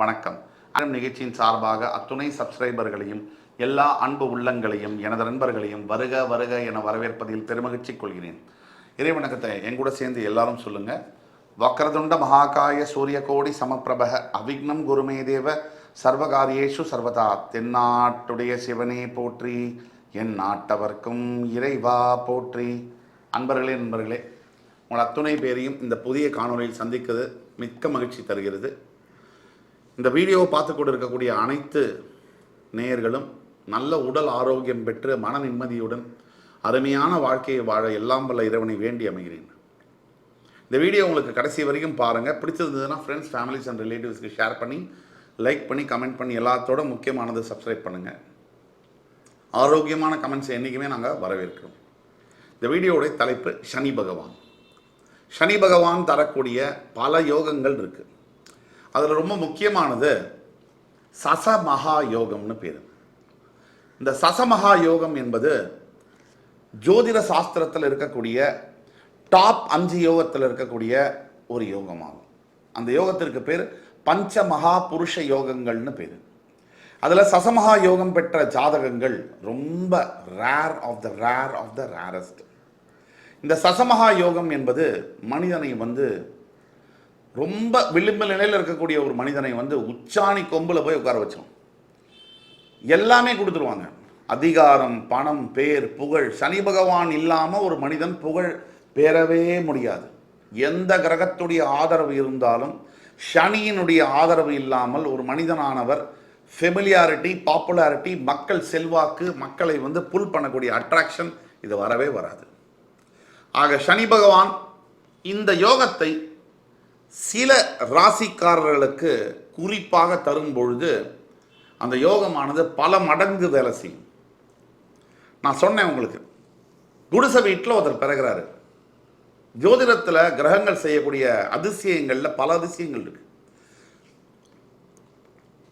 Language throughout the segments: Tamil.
வணக்கம். அறம் நிகழ்ச்சியின் சார்பாக அத்துணை சப்ஸ்கிரைபர்களையும் எல்லா அன்பு உள்ளங்களையும் எனது நண்பர்களையும் வருக வருக என வரவேற்பதில் பெருமகிழ்ச்சி கொள்கிறேன். இறைவணக்கத்தை எங்கூட என் கூட சேர்ந்து எல்லாரும் சொல்லுங்கள் வக்ரதுண்ட மகாகாய சூரிய கோடி சமப்பிரபக அவிக்னம் குருமே தேவ சர்வகாரியேஷு சர்வதா தென்னாட்டுடைய சிவனே போற்றி என் நாட்டவர்க்கும் இறைவா போற்றி. அன்பர்களே நண்பர்களே உங்கள் அத்துணை பேரையும் இந்த புதிய காணொளியில் சந்திக்கிறது மிக்க மகிழ்ச்சி தருகிறது. இந்த வீடியோவை பார்த்து கொண்டு இருக்கக்கூடிய அனைத்து நேயர்களும் நல்ல உடல் ஆரோக்கியம் பெற்று மன நிம்மதியுடன் அருமையான வாழ்க்கையை வாழ எல்லாம் வல்ல இறைவனை வேண்டி அமைகிறேன். இந்த வீடியோ உங்களுக்கு கடைசி வரைக்கும் பாருங்கள் பிடிச்சிருந்ததுன்னா ஃப்ரெண்ட்ஸ் ஃபேமிலிஸ் அண்ட் ரிலேட்டிவ்ஸ்க்கு ஷேர் பண்ணி லைக் பண்ணி கமெண்ட் பண்ணி எல்லாத்தோட முக்கியமானது சப்ஸ்கிரைப் பண்ணுங்கள் ஆரோக்கியமான கமெண்ட்ஸ் என்றைக்குமே நாங்கள் வரவேற்கிறோம். இந்த வீடியோவுடைய தலைப்பு சனி பகவான். சனி பகவான் தரக்கூடிய பல யோகங்கள் இருக்குது அதில் ரொம்ப முக்கியமானது சசமகா யோகம்னு பேர். இந்த சசமகா யோகம் என்பது ஜோதிட சாஸ்திரத்தில் இருக்கக்கூடிய டாப் அஞ்சு யோகத்தில் இருக்கக்கூடிய ஒரு யோகமாகும். அந்த யோகத்திற்கு பேர் பஞ்ச மகா புருஷ யோகங்கள்னு பேர். அதில் சசமகா யோகம் பெற்ற ஜாதகங்கள் ரொம்ப rare of the rare of the rarest இந்த சசமகா யோகம் என்பது மனிதனை வந்து ரொம்ப விளிம்பு நிலையில் இருக்கக்கூடிய ஒரு மனிதனை வந்து உச்சாணி கொம்பில் போய் உட்கார வச்சோம் எல்லாமே கொடுத்துருவாங்க. அதிகாரம் பணம் பேர் புகழ். சனி பகவான் இல்லாமல் ஒரு மனிதன் புகழ் பெறவே முடியாது. எந்த கிரகத்துடைய ஆதரவு இருந்தாலும் சனியினுடைய ஆதரவு இல்லாமல் ஒரு மனிதனானவர் ஃபெமிலியாரிட்டி பாப்புலாரிட்டி மக்கள் செல்வாக்கு மக்களை வந்து புல் பண்ணக்கூடிய அட்ராக்ஷன் இது வரவே வராது. ஆக சனி பகவான் இந்த யோகத்தை சில ராசிக்காரர்களுக்கு குறிப்பாக தரும் பொழுது அந்த யோகமானது பல மடங்கு வேலை செய்யும். நான் சொன்னேன் உங்களுக்கு. குடிசை வீட்டில் ஒருத்தர் பிறகுறாரு. ஜோதிடத்தில் கிரகங்கள் செய்யக்கூடிய அதிசயங்களில் பல அதிசயங்கள் இருக்கு.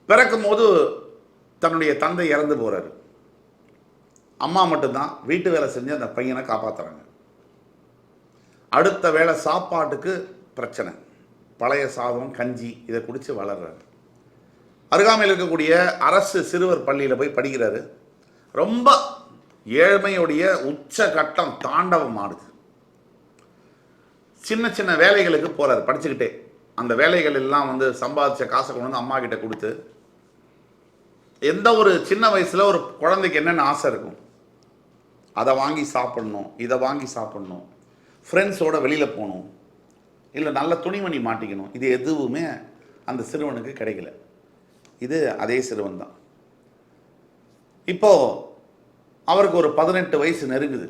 பிறக்கும் போது தன்னுடைய தந்தை இறந்து போகிறாரு அம்மா மட்டும்தான் வீட்டு வேலை செஞ்சு அந்த பையனை காப்பாத்துறாங்க. அடுத்த வேளை சாப்பாட்டுக்கு பிரச்சனை. பழைய சாதம் கஞ்சி இதை குடித்து வளர்றாரு. அருகாமையில் இருக்கக்கூடிய அரசு சிறுவர் பள்ளியில் போய் படிக்கிறாரு. ரொம்ப ஏழ்மையுடைய உச்ச கட்டம் தாண்டவம் ஆடுது. சின்ன சின்ன வேலைகளுக்கு போகிறாரு படிச்சுக்கிட்டே. அந்த வேலைகள் எல்லாம் வந்து சம்பாதிச்ச காசை கொண்டு வந்து அம்மா கிட்ட கொடுத்து எந்த ஒரு சின்ன வயசில் ஒரு குழந்தைக்கு என்னென்ன ஆசை இருக்கும்? அதை வாங்கி சாப்பிடணும் இதை வாங்கி சாப்பிடணும் ஃப்ரெண்ட்ஸோட வெளியில் போகணும் இல்லை நல்ல துணிமணி மாட்டிக்கணும். இது எதுவுமே அந்த சிறுவனுக்கு கிடைக்கல. இது அதே சிறுவன் தான். இப்போ அவருக்கு ஒரு பதினெட்டு வயசு நெருங்குது.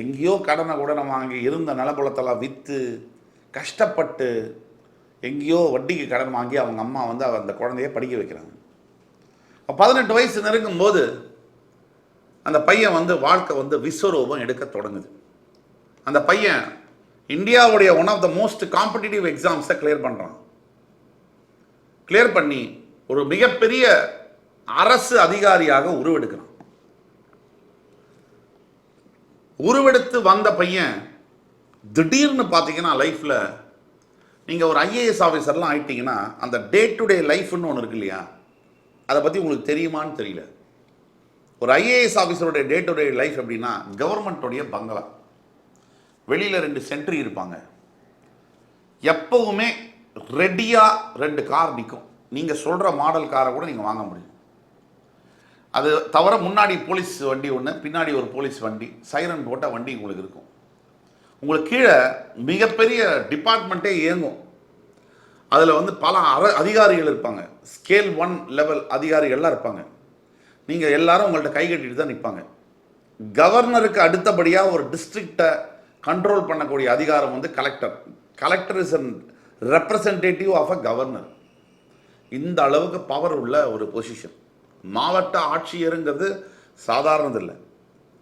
எங்கேயோ கடனை உடனே வாங்கி இருந்த நிலப்புலத்தெல்லாம் விற்று கஷ்டப்பட்டு எங்கேயோ வட்டிக்கு கடன் வாங்கி அவங்க அம்மா வந்து அந்த குழந்தைய படிக்க வைக்கிறாங்க. பதினெட்டு வயசு நெருங்கும் போது அந்த பையன் வந்து வாழ்க்கை வந்து விஸ்வரூபம் எடுக்க தொடங்குது. அந்த பையன் இந்தியாவுடைய one of the most competitive எக்ஸாம்ஸை clear பண்ணுறான் கிளியர் பண்ணி ஒரு மிகப்பெரிய அரசு அதிகாரியாக உருவெடுக்கிறான். உருவெடுத்து வந்த பையன் திடீர்னு பார்த்தீங்கன்னா லைஃப்பில் நீங்கள் ஒரு ஐஏஎஸ் ஆஃபீஸர்லாம் ஆயிட்டீங்கன்னா அந்த டே டு டே லைஃப்னு ஒன்று இருக்கு இல்லையா? அதை பற்றி உங்களுக்கு தெரியுமான்னு தெரியல. ஒரு ஐஏஎஸ் ஆஃபீஸருடைய டே டு டே லைஃப் எப்படின்னா கவர்மெண்ட்டோடைய பங்களா வெளியில் ரெண்டு சென்ட்ரி இருப்பாங்க. எப்பவுமே ரெடியாக ரெண்டு கார் நிற்கும் நீங்கள் சொல்கிற மாடல் காரை கூட நீங்கள் வாங்க முடியும். அது தவிர முன்னாடி போலீஸ் வண்டி ஒன்று பின்னாடி ஒரு போலீஸ் வண்டி சைரன் போட்டால் வண்டி உங்களுக்கு இருக்கும். உங்களுக்கு கீழே மிகப்பெரிய டிபார்ட்மெண்ட்டே இயங்கும். அதில் வந்து பல அர அதிகாரிகள் இருப்பாங்க. ஸ்கேல் ஒன் லெவல் அதிகாரிகள்லாம் இருப்பாங்க. நீங்கள் எல்லாரும் உங்கள்கிட்ட கை கட்டிட்டு தான் நிற்பாங்க கவர்னருக்கு அடுத்தபடியாக ஒரு டிஸ்ட்ரிக்டை கண்ட்ரோல் பண்ணக்கூடிய அதிகாரம் வந்து collector collector is an representative of a governor இந்த அளவுக்கு பவர் உள்ள ஒரு பொசிஷன் மாவட்ட ஆட்சியருங்கிறது சாதாரணது இல்லை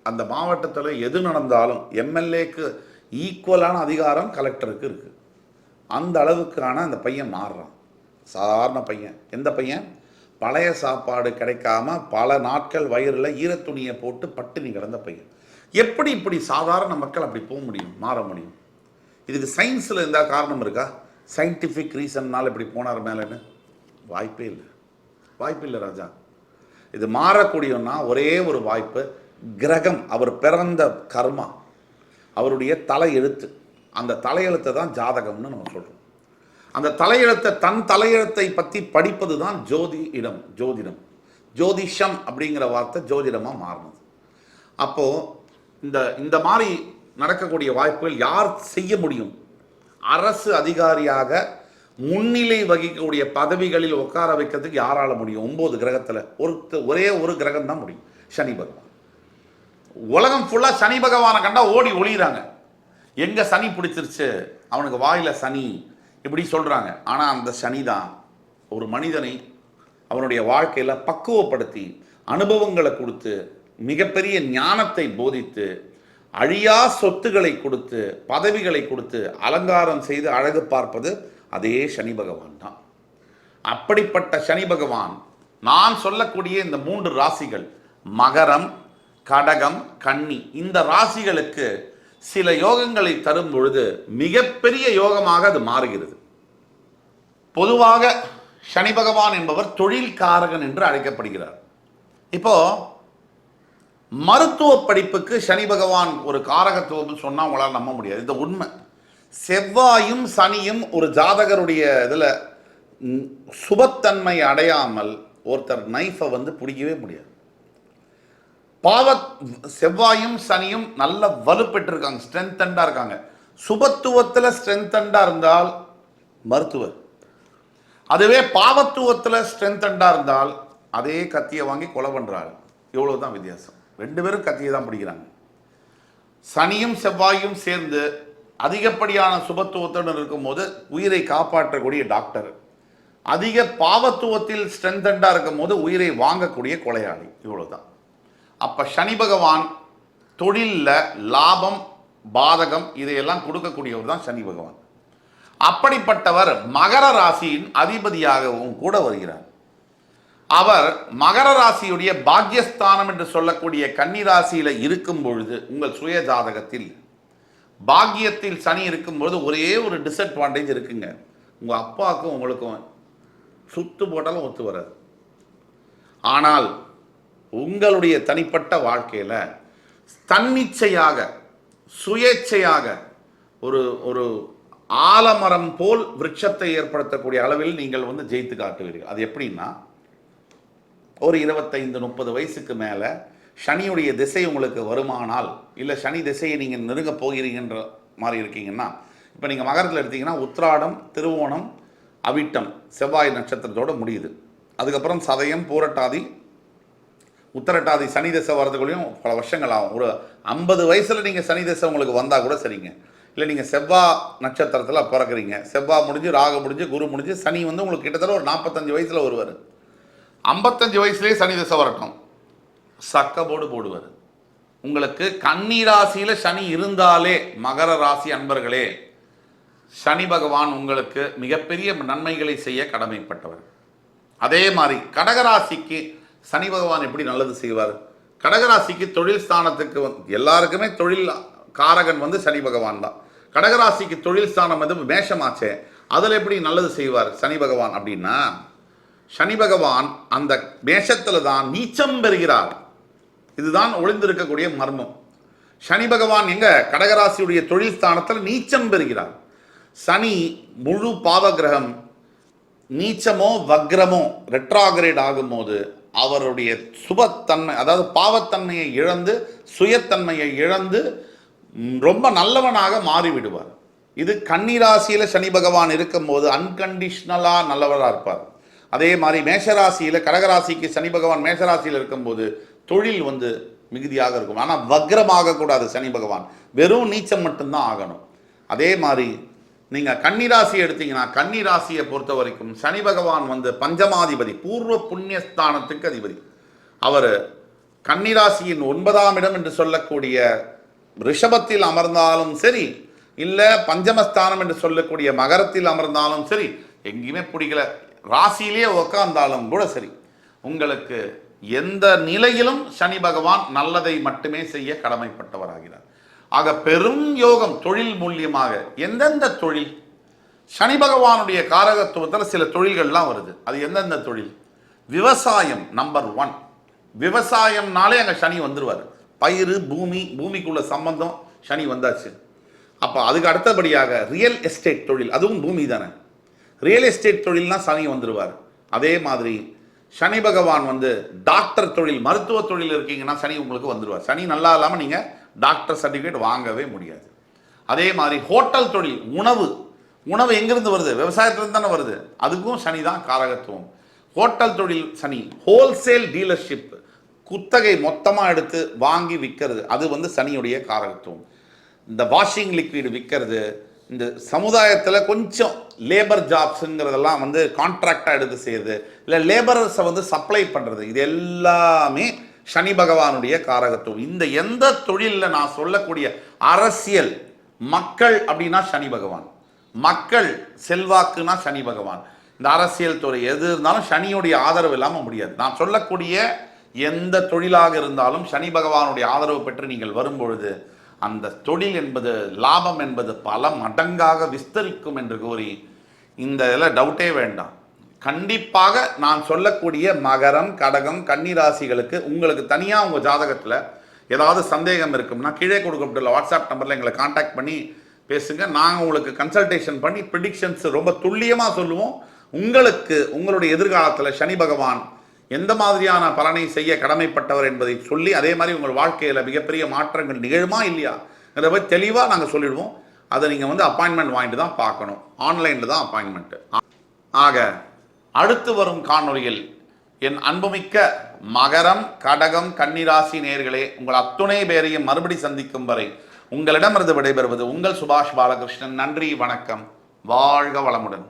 அந்த மாவட்டத்தில் எது நடந்தாலும் எம்எல்ஏக்கு ஈக்குவலான அதிகாரம் கலெக்டருக்கு இருக்குது அந்த அளவுக்கான அந்த பையன் மாறுறான். சாதாரண பையன். எந்த பையன்? பழைய சாப்பாடு கிடைக்காம பல நாட்கள் வயிறில் ஈரத்துணியை போட்டு பட்டினி கிடந்த பையன். எப்படி இப்படி சாதாரண மக்கள் அப்படி போக முடியும் மாற முடியும்? இதுக்கு சயின்ஸில் இருந்தால் காரணம் இருக்கா? சயின்டிஃபிக் ரீசன்னால் இப்படி போனார் மேலேன்னு? வாய்ப்பே இல்லை. வாய்ப்பு இல்லை ராஜா. இது மாறக்கூடியன்னா ஒரே ஒரு வாய்ப்பு கிரகம் அவர் பிறந்த கர்மா. அவருடைய தலையெழுத்து. அந்த தலையெழுத்தை தான் ஜாதகம்னு நம்ம சொல்கிறோம் அந்த தலையெழுத்தை தன் தலையெழுத்தை பற்றி படிப்பது தான் ஜோதி இடம் ஜோதிடம். ஜோதிஷம் அப்படிங்கிற வார்த்தை ஜோதிடமாக மாறினது. அப்போது இந்த இந்த மாதிரி நடக்கக்கூடிய வாய்ப்புகள் யார் செய்ய முடியும்? அரசு அதிகாரியாக முன்னிலை வகிக்கக்கூடிய பதவிகளில் உட்கார வைக்கிறதுக்கு யாரால முடியும்? ஒன்பது கிரகத்தில் ஒரு ஒரே ஒரு கிரகம் தான் முடியும். சனி பகவான். உலகம் ஃபுல்லாக சனி பகவானை கண்டா ஓடி ஒளியிறாங்க. எங்க சனி பிடிச்சிருச்சு? அவனுக்கு வாயில சனி. இப்படி சொல்றாங்க. ஆனால் அந்த சனி தான் ஒரு மனிதனை அவனுடைய வாழ்க்கையில் பக்குவப்படுத்தி அனுபவங்களை கொடுத்து மிகப்பெரிய ஞானத்தை போதித்து அழியா சொத்துக்களை கொடுத்து பதவிகளை கொடுத்து அலங்காரம் செய்து அழகு பார்ப்பது அதே சனி பகவான் தான். அப்படிப்பட்ட சனி பகவான் நான் சொல்லக்கூடிய இந்த மூன்று ராசிகள் மகரம் கடகம் கன்னி இந்த ராசிகளுக்கு சில யோகங்களை தரும் பொழுது மிகப்பெரிய யோகமாக அது மாறுகிறது. பொதுவாக சனி பகவான் என்பவர் தொழில்காரகன் என்று அழைக்கப்படுகிறார். இப்போ மருத்துவ படிப்புக்கு சனி பகவான் ஒரு காரகத்துவம் சொன்னால் உங்களால் நம்ப முடியாது. இது உண்மை. செவ்வாயும் சனியும் ஒரு ஜாதகருடைய இதில் சுபத்தன்மை அடையாமல் ஒருத்தர் நைஃபை வந்து பிடிக்கவே முடியாது. பாவ செவ்வாயும் சனியும் நல்ல வலுப்பெற்றிருக்காங்க ஸ்ட்ரென்தண்டாக இருக்காங்க. சுபத்துவத்தில் ஸ்ட்ரென்தண்டாக இருந்தால் மருத்துவர். அதுவே பாவத்துவத்தில் ஸ்ட்ரென்தண்டாக இருந்தால் அதே கத்தியை வாங்கி கொலை பண்ணுறாரு இவ்வளோ தான் வித்தியாசம். ரெண்டு பேரும் கத்தியை தான் பிடிக்கிறாங்க. சனியும் செவ்வாயும் சேர்ந்து அதிகப்படியான சுபத்துவத்துடன் இருக்கும்போது உயிரை காப்பாற்றக்கூடிய டாக்டர் அதிக பாவத்துவத்தில் ஸ்ட்ரென்தண்டாக இருக்கும்போது உயிரை வாங்கக்கூடிய கொலையாளி இவ்வளவுதான். அப்போ சனி பகவான் தொழிலில் லாபம் பாதகம் இதையெல்லாம் கொடுக்கக்கூடியவர் தான் சனி பகவான். அப்படிப்பட்டவர் மகர ராசியின் அதிபதியாகவும் கூட வருகிறார். அவர் மகர ராசியுடைய பாக்யஸ்தானம் என்று சொல்லக்கூடிய கன்னி ராசியில் இருக்கும் பொழுது உங்கள் சுய ஜாதகத்தில் பாக்கியத்தில் சனி இருக்கும்பொழுது ஒரே ஒரு டிஸ்அட்வான்டேஜ் இருக்குங்க. உங்கள் அப்பாவுக்கும் உங்களுக்கும் சுத்து போட்டாலும் ஒத்து வராது. ஆனால் உங்களுடைய தனிப்பட்ட வாழ்க்கையில் தன்னிச்சையாக சுயேச்சையாக ஒரு ஒரு ஆலமரம் போல் விருட்சத்தை ஏற்படுத்தக்கூடிய அளவில் நீங்கள் வந்து ஜெயித்து காட்டுவீர்கள். அது எப்படின்னா ஒரு இருபத்தைந்து முப்பது வயசுக்கு மேலே சனியுடைய திசை உங்களுக்கு வருமானால் இல்லை சனி திசையை நீங்கள் நெருங்க போகிறீங்கன்ற மாதிரி இருக்கீங்கன்னா இப்போ நீங்கள் மகரத்தில் எடுத்தீங்கன்னா உத்ராடம் திருவோணம் அவிட்டம் செவ்வாய் நட்சத்திரத்தோட முடியுது. அதுக்கப்புறம் சதயம் பூரட்டாதி உத்தரட்டாதி சனி திசை வரதுக்குள்ளேயும் பல வருஷங்கள் ஆகும். ஒரு ஐம்பது வயசில் நீங்கள் சனி திசை உங்களுக்கு வந்தால் கூட சரிங்க. இல்லை நீங்கள் செவ்வா நட்சத்திரத்தில் பிறக்குறீங்க. செவ்வா முடிஞ்சு ராகு முடிஞ்சு குரு முடிஞ்சு சனி வந்து உங்களுக்கு கிட்டத்தட்ட ஒரு நாற்பத்தஞ்சு வயசில் வருவார். ஐம்பத்தஞ்சு வயசுலேயே சனி திசை வரட்டும். சக்கபோடு போடுவார். உங்களுக்கு கன்னி ராசியில் சனி இருந்தாலே மகர ராசி அன்பர்களே சனி பகவான் உங்களுக்கு மிகப்பெரிய நன்மைகளை செய்ய கடமைப்பட்டவர். அதே மாதிரி கடகராசிக்கு சனி பகவான் எப்படி நல்லது செய்வார்? கடகராசிக்கு தொழில் ஸ்தானத்துக்கு எல்லாருக்குமே தொழில் காரகன் வந்து சனி பகவான் தான். கடகராசிக்கு தொழில் ஸ்தானம் வந்து மேஷமாச்சே அதில் எப்படி நல்லது செய்வார் சனி பகவான் அப்படின்னா சனி பகவான் அந்த மேஷத்தில் தான் நீச்சம் பெறுகிறார். இதுதான் ஒளிந்திருக்கக்கூடிய மர்மம். சனி பகவான் எங்க? கடகராசியுடைய தொழில் ஸ்தானத்தில் நீச்சம் பெறுகிறார். சனி முழு பாவகிரகம் நீச்சமோ வக்ரமோ ரெட்ராகிரேட் ஆகும்போது அவருடைய சுபத்தன்மை அதாவது பாவத்தன்மையை இழந்து சுயத்தன்மையை இழந்து ரொம்ப நல்லவனாக மாறிவிடுவார். இது கன்னிராசியில் சனி பகவான் இருக்கும்போது அன்கண்டிஷ்னலாக நல்லவராக இருப்பார். அதே மாதிரி மேஷராசியில் கடகராசிக்கு சனி பகவான் மேஷராசியில் இருக்கும்போது தொழில் வந்து மிகுதியாக இருக்கும். ஆனால் வக்ரமாக கூடாது சனி பகவான். வெறும் நீச்சம் மட்டும்தான் ஆகணும். அதே மாதிரி நீங்கள் கன்னிராசி எடுத்தீங்கன்னா கன்னிராசியை பொறுத்த வரைக்கும் சனி பகவான் வந்து பஞ்சமாதிபதி பூர்வ புண்ணியஸ்தானத்துக்கு அதிபதி. அவர் கன்னிராசியின் ஒன்பதாம் இடம் என்று சொல்லக்கூடிய ரிஷபத்தில் அமர்ந்தாலும் சரி இல்லை பஞ்சமஸ்தானம் என்று சொல்லக்கூடிய மகரத்தில் அமர்ந்தாலும் சரி எங்கேயுமே பிடிக்கல. ராசியிலே உக்காந்தாலும் கூட சரி உங்களுக்கு எந்த நிலையிலும் சனி பகவான் நல்லதை மட்டுமே செய்ய கடமைப்பட்டவராகிறார். ஆக பெரும் யோகம் தொழில் மூலியமாக எந்தெந்த தொழில்? சனி பகவானுடைய காரகத்துவத்தில் சில தொழில்கள்லாம் வருது. அது எந்தெந்த தொழில்? விவசாயம் நம்பர் ஒன் விவசாயம்னாலே அங்கே சனி வந்துடுவார் பயிர் பூமி பூமிக்குள்ள சம்பந்தம் சனி வந்தாச்சு. அப்போ அதுக்கு அடுத்தபடியாக ரியல் எஸ்டேட் தொழில் அதுவும் பூமி தானே ரியல் எஸ்டேட் தொழில்னா சனி வந்துடுவார் அதே மாதிரி சனி பகவான் வந்து டாக்டர் தொழில் மருத்துவ தொழில் இருக்கீங்கன்னா சனி உங்களுக்கு வந்துடுவார் சனி நல்லா இல்லாமல் நீங்கள் டாக்டர் சர்டிஃபிகேட் வாங்கவே முடியாது. அதே மாதிரி ஹோட்டல் தொழில் உணவு. உணவு எங்கேருந்து வருது? விவசாயத்துலேருந்து தானே வருது. அதுக்கும் சனி தான் காரகத்துவம். ஹோட்டல் தொழில் சனி ஹோல்சேல் டீலர்ஷிப் குத்தகை மொத்தமாக எடுத்து வாங்கி விற்கிறது அது வந்து சனியுடைய காரகத்துவம். இந்த வாஷிங் லிக்விட் விற்கிறது இந்த சமுதாயத்தில் கொஞ்சம் லேபர் ஜாப்ஸுங்கிறதெல்லாம் வந்து கான்ட்ராக்டாக எடுத்து செய்யுது. இல்லை லேபரர்ஸை வந்து சப்ளை பண்ணுறது இது எல்லாமே சனி பகவானுடைய காரகத்துவம். இந்த எந்த தொழிலில் நான் சொல்லக்கூடிய அரசியல் மக்கள் அப்படின்னா சனி பகவான். மக்கள் செல்வாக்குனா சனி பகவான். இந்த அரசியல் துறை எது இருந்தாலும் சனியுடைய ஆதரவு இல்லாமல் முடியாது. நான் சொல்லக்கூடிய எந்த தொழிலாக இருந்தாலும் சனி பகவானுடைய ஆதரவு பெற்று நீங்கள் வரும்பொழுது அந்த தொழில் என்பது லாபம் என்பது பல மடங்காக விஸ்தரிக்கும் என்று கூறி இந்த இதில் டவுட்டே வேண்டாம். கண்டிப்பாக நான் சொல்லக்கூடிய மகரம் கடகம் கன்னிராசிகளுக்கு உங்களுக்கு தனியாக உங்கள் ஜாதகத்தில் ஏதாவது சந்தேகம் இருக்கும்னா கீழே கொடுக்கப்பட்டுள்ள வாட்ஸ்அப் நம்பரில் எங்களை காண்டாக்ட் பண்ணி பேசுங்க. நாங்கள் உங்களுக்கு கன்சல்டேஷன் பண்ணி ப்ரிடிக்ஷன்ஸ் ரொம்ப துல்லியமாக சொல்லுவோம். உங்களுக்கு உங்களுடைய எதிர்காலத்தில் சனி பகவான் எந்த மாதிரியான பலனை செய்ய கடமைப்பட்டவர் என்பதை சொல்லி அதே மாதிரி உங்கள் வாழ்க்கையில் மிகப்பெரிய மாற்றங்கள் நிகழுமா இல்லையா பற்றி தெளிவாக நாங்கள் சொல்லிடுவோம். அதை நீங்கள் வந்து அப்பாயின்மெண்ட் வாங்கிட்டு தான் பார்க்கணும். ஆன்லைனில் தான் அப்பாயின்மெண்ட்டு ஆக அடுத்து வரும் காணொலியில் என் அன்புமிக்க மகரம் கடகம் கன்னிராசி நேர்களே உங்கள் அத்துணை பேரையும் மறுபடி சந்திக்கும் வரை உங்களிடமிருந்து விடைபெறுவது உங்கள் சுபாஷ் பாலகிருஷ்ணன். நன்றி வணக்கம். வாழ்க வளமுடன்.